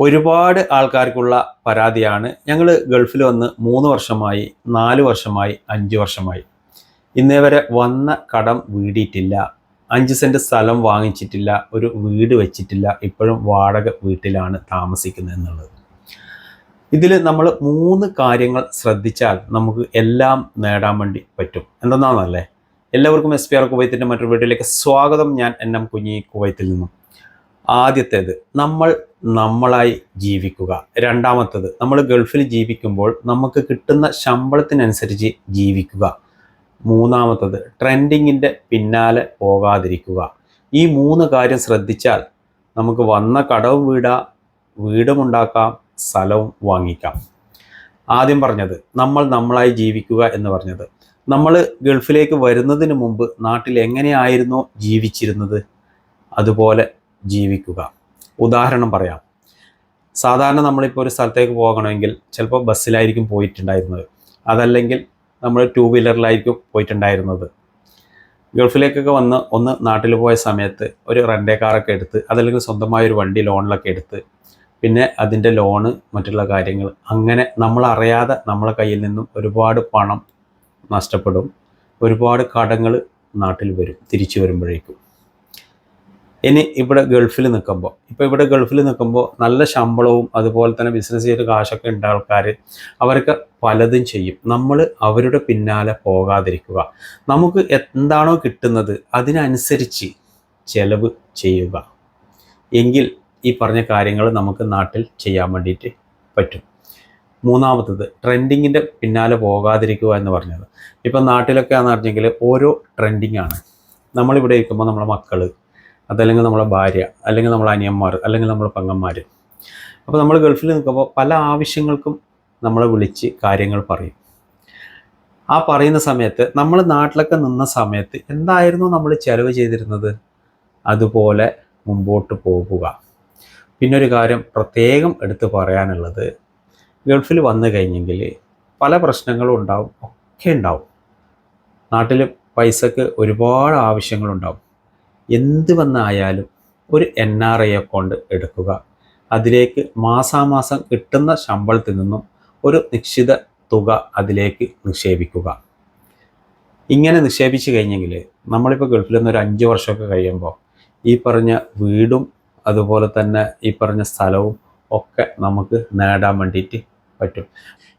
ഒരുപാട് ആൾക്കാർക്കുള്ള പരാതിയാണ്. ഞങ്ങൾ ഗൾഫിൽ വന്ന് മൂന്ന് വർഷമായി നാല് വർഷമായി അഞ്ച് വർഷമായി. ഇന്നേ വരെ വന്ന കടം വീടിയിട്ടില്ല. അഞ്ച് സെന്റ് സ്ഥലം വാങ്ങിച്ചിട്ടില്ല. ഒരു വീട് വെച്ചിട്ടില്ല. ഇപ്പോഴും വാടക വീട്ടിലാണ് താമസിക്കുന്നത് എന്നുള്ളത്. ഇതിൽ നമ്മൾ മൂന്ന് കാര്യങ്ങൾ ശ്രദ്ധിച്ചാൽ നമുക്ക് എല്ലാം നേടാൻ വേണ്ടി പറ്റും. എന്തെന്നാണല്ലേ എല്ലാവർക്കും എസ് പി ആർ കുവൈത്തിന്റെ മറ്റൊരു വീട്ടിലേക്ക് സ്വാഗതം. ഞാൻ എൻ എം കുഞ്ഞി കുവൈത്തിൽ നിന്നും. ആദ്യത്തേത് നമ്മൾ നമ്മളായി ജീവിക്കുക. രണ്ടാമത്തേത് നമ്മൾ ഗൾഫിൽ ജീവിക്കുമ്പോൾ നമുക്ക് കിട്ടുന്ന ശമ്പളത്തിനനുസരിച്ച് ജീവിക്കുക. മൂന്നാമത്തത് ട്രെൻഡിങ്ങിന്റെ പിന്നാലെ പോകാതിരിക്കുക. ഈ മൂന്ന് കാര്യം ശ്രദ്ധിച്ചാൽ നമുക്ക് വന്ന കടവും വീടാ വീടുമുണ്ടാക്കാം സ്ഥലവും വാങ്ങിക്കാം. ആദ്യം പറഞ്ഞത് നമ്മൾ നമ്മളായി ജീവിക്കുക എന്ന് പറഞ്ഞത്. നമ്മൾ ഗൾഫിലേക്ക് വരുന്നതിന് മുമ്പ് നാട്ടിൽ എങ്ങനെയായിരുന്നോ ജീവിച്ചിരുന്നത്? അതുപോലെ ജീവിക്കുക. ഉദാഹരണം പറയാം. സാധാരണ നമ്മളിപ്പോൾ ഒരു സ്ഥലത്തേക്ക് പോകണമെങ്കിൽ ചിലപ്പോൾ ബസ്സിലായിരിക്കും പോയിട്ടുണ്ടായിരുന്നത്. അതല്ലെങ്കിൽ നമ്മൾ ടൂ വീലറിലായിരിക്കും പോയിട്ടുണ്ടായിരുന്നത്. ഗൾഫിലേക്കൊക്കെ വന്ന് ഒന്ന് നാട്ടിൽ പോയ സമയത്ത് ഒരു റെന്റേ കാറൊക്കെ എടുത്ത് അതല്ലെങ്കിൽ സ്വന്തമായ ഒരു വണ്ടി ലോണിലൊക്കെ എടുത്ത് പിന്നെ അതിന്റെ ലോണ് മറ്റുള്ള കാര്യങ്ങൾ അങ്ങനെ നമ്മൾ അറിയാതെ നമ്മളെ കയ്യിൽ നിന്നും ഒരുപാട് പണം നഷ്ടപ്പെടും. ഒരുപാട് കടങ്ങൾ നാട്ടിൽ വരും തിരിച്ചു വരുമ്പോഴേക്കും. ഇനി ഇവിടെ ഗൾഫിൽ നിൽക്കുമ്പോൾ ഇപ്പോൾ ഇവിടെ ഗൾഫിൽ നിൽക്കുമ്പോൾ നല്ല ശമ്പളവും അതുപോലെ തന്നെ ബിസിനസ് ചെയ്ത് കാശൊക്കെ ഉണ്ട് ആൾക്കാർ അവരൊക്കെ പലതും ചെയ്യും. നമ്മൾ അവരുടെ പിന്നാലെ പോകാതിരിക്കുക. നമുക്ക് എന്താണോ കിട്ടുന്നത് അതിനനുസരിച്ച് ചെലവ് ചെയ്യുക. എങ്കിൽ ഈ പറഞ്ഞ കാര്യങ്ങൾ നമുക്ക് നാട്ടിൽ ചെയ്യാൻ വേണ്ടിയിട്ട് പറ്റും. മൂന്നാമത്തത് ട്രെൻഡിങ്ങിന്റെ പിന്നാലെ പോകാതിരിക്കുക എന്ന് പറഞ്ഞത്. ഇപ്പം നാട്ടിലൊക്കെ പറഞ്ഞെങ്കിൽ ഓരോ ട്രെൻഡിങ്ങാണ്. നമ്മളിവിടെ ഇരിക്കുമ്പോൾ നമ്മളെ മക്കൾ അതല്ലെങ്കിൽ നമ്മുടെ ഭാര്യ അല്ലെങ്കിൽ നമ്മുടെ അനിയന്മാർ അല്ലെങ്കിൽ നമ്മുടെ പെങ്ങന്മാർ അപ്പോൾ നമ്മൾ ഗൾഫിൽ നിൽക്കുമ്പോൾ പല ആവശ്യങ്ങൾക്കും നമ്മളെ വിളിച്ച് കാര്യങ്ങൾ പറയും. ആ പറയുന്ന സമയത്ത് നമ്മൾ നാട്ടിലൊക്കെ നിന്ന സമയത്ത് എന്തായിരുന്നു നമ്മൾ ചെലവ് ചെയ്തിരുന്നത്? അതുപോലെ മുമ്പോട്ട് പോകുക. പിന്നെ ഒരു കാര്യം പ്രത്യേകം എടുത്തു പറയാനുള്ളത് ഗൾഫിൽ വന്നു കഴിഞ്ഞെങ്കിൽ പല പ്രശ്നങ്ങളും ഉണ്ടാവും ഒക്കെ ഉണ്ടാവും. നാട്ടിൽ പൈസക്ക് ഒരുപാട് ആവശ്യങ്ങളുണ്ടാവും എന്ത് വന്നായാലും ഒരു എൻ ആർ ഐ അക്കൗണ്ട് എടുക്കുക. അതിലേക്ക് മാസാമാസം കിട്ടുന്ന ശമ്പളത്തിൽ നിന്നും ഒരു നിശ്ചിത തുക അതിലേക്ക് നിക്ഷേപിക്കുക. ഇങ്ങനെ നിക്ഷേപിച്ച് കഴിഞ്ഞെങ്കിൽ നമ്മളിപ്പോൾ ഗൾഫിൽ നിന്ന് ഒരു അഞ്ച് വർഷമൊക്കെ കഴിയുമ്പോൾ ഈ പറഞ്ഞ വീടും അതുപോലെ തന്നെ ഈ പറഞ്ഞ സ്ഥലവും ഒക്കെ നമുക്ക് നേടാൻ വേണ്ടിയിട്ട് പറ്റും.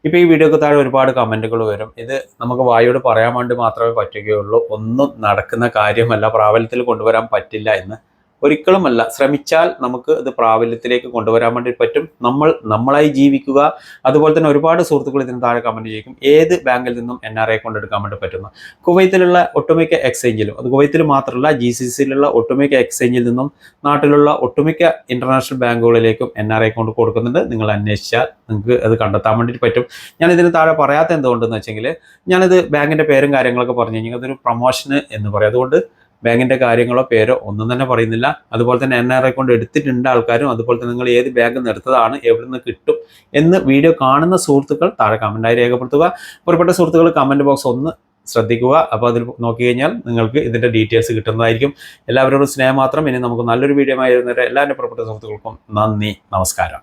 ഇപ്പോൾ ഈ വീഡിയോക്ക് താഴെ ഒരുപാട് കമന്റുകൾ വരും. ഇത് നമുക്ക് വായോട് പറയാൻ വേണ്ടി മാത്രമേ പറ്റുകയുള്ളൂ. ഒന്നും നടക്കുന്ന കാര്യമല്ല. പ്രാബല്യത്തിൽ കൊണ്ടുവരാൻ പറ്റില്ല എന്ന് ഒരിക്കലുമല്ല. ശ്രമിച്ചാൽ നമുക്ക് അത് പ്രാബല്യത്തിലേക്ക് കൊണ്ടുവരാൻ വേണ്ടി പറ്റും. നമ്മൾ നമ്മളായി ജീവിക്കുക. അതുപോലെ തന്നെ ഒരുപാട് സുഹൃത്തുക്കൾ ഇതിന് താഴെ കമന്റ് ചെയ്യും ഏത് ബാങ്കിൽ നിന്നും എൻ ആർ ഐ കൊണ്ടെടുക്കാൻ വേണ്ടി പറ്റുന്നു. കുവൈത്തിലുള്ള ഒട്ടുമിക്ക എക്സ്ചേഞ്ചിലും അത് കുവൈത്തിൽ മാത്രമല്ല ജി സി സിയിലുള്ള ഒട്ടുമിക്ക എക്സ്ചേഞ്ചിൽ നിന്നും നാട്ടിലുള്ള ഒട്ടുമിക്ക ഇന്റർനാഷണൽ ബാങ്കുകളിലേക്കും എൻ ആർ ഐ കൊണ്ട് കൊടുക്കുന്നുണ്ട്. നിങ്ങൾ അന്വേഷിച്ചാൽ നിങ്ങൾക്ക് അത് കണ്ടെത്താൻ വേണ്ടിയിട്ട് പറ്റും. ഞാൻ ഇതിന് താഴെ പറയാത്ത എന്തുകൊണ്ടെന്ന് വെച്ചെങ്കിൽ ഞാനിത് ബാങ്കിന്റെ പേരും കാര്യങ്ങളൊക്കെ പറഞ്ഞു കഴിഞ്ഞാൽ അതൊരു പ്രൊമോഷന് എന്ന് പറയും. അതുകൊണ്ട് ബാങ്കിന്റെ കാര്യങ്ങളോ പേരോ ഒന്നും തന്നെ പറയുന്നില്ല. അതുപോലെ തന്നെ എൻ ആർ ഐ കൊണ്ട് എടുത്തിട്ടുണ്ട് ആൾക്കാരും. അതുപോലെ തന്നെ നിങ്ങൾ ഏത് ബാങ്ക് നിർത്തതാണ് എവിടെ നിന്ന് കിട്ടും എന്ന് വീഡിയോ കാണുന്ന സുഹൃത്തുക്കൾ താഴെ കമന്റായി രേഖപ്പെടുത്തുക. പുറപ്പെട്ട സുഹൃത്തുക്കൾ കമന്റ് ബോക്സ് ഒന്ന് ശ്രദ്ധിക്കുക. അപ്പോൾ അതിൽ നോക്കി കഴിഞ്ഞാൽ നിങ്ങൾക്ക് ഇതിന്റെ ഡീറ്റെയിൽസ് കിട്ടുന്നതായിരിക്കും. എല്ലാവരോടും സ്നേഹം മാത്രം. ഇനി നമുക്ക് നല്ലൊരു വീഡിയോ ആയിരുന്നവരെ എല്ലാവരുടെ പുറപ്പെട്ട സുഹൃത്തുക്കൾക്കും നന്ദി. നമസ്കാരം.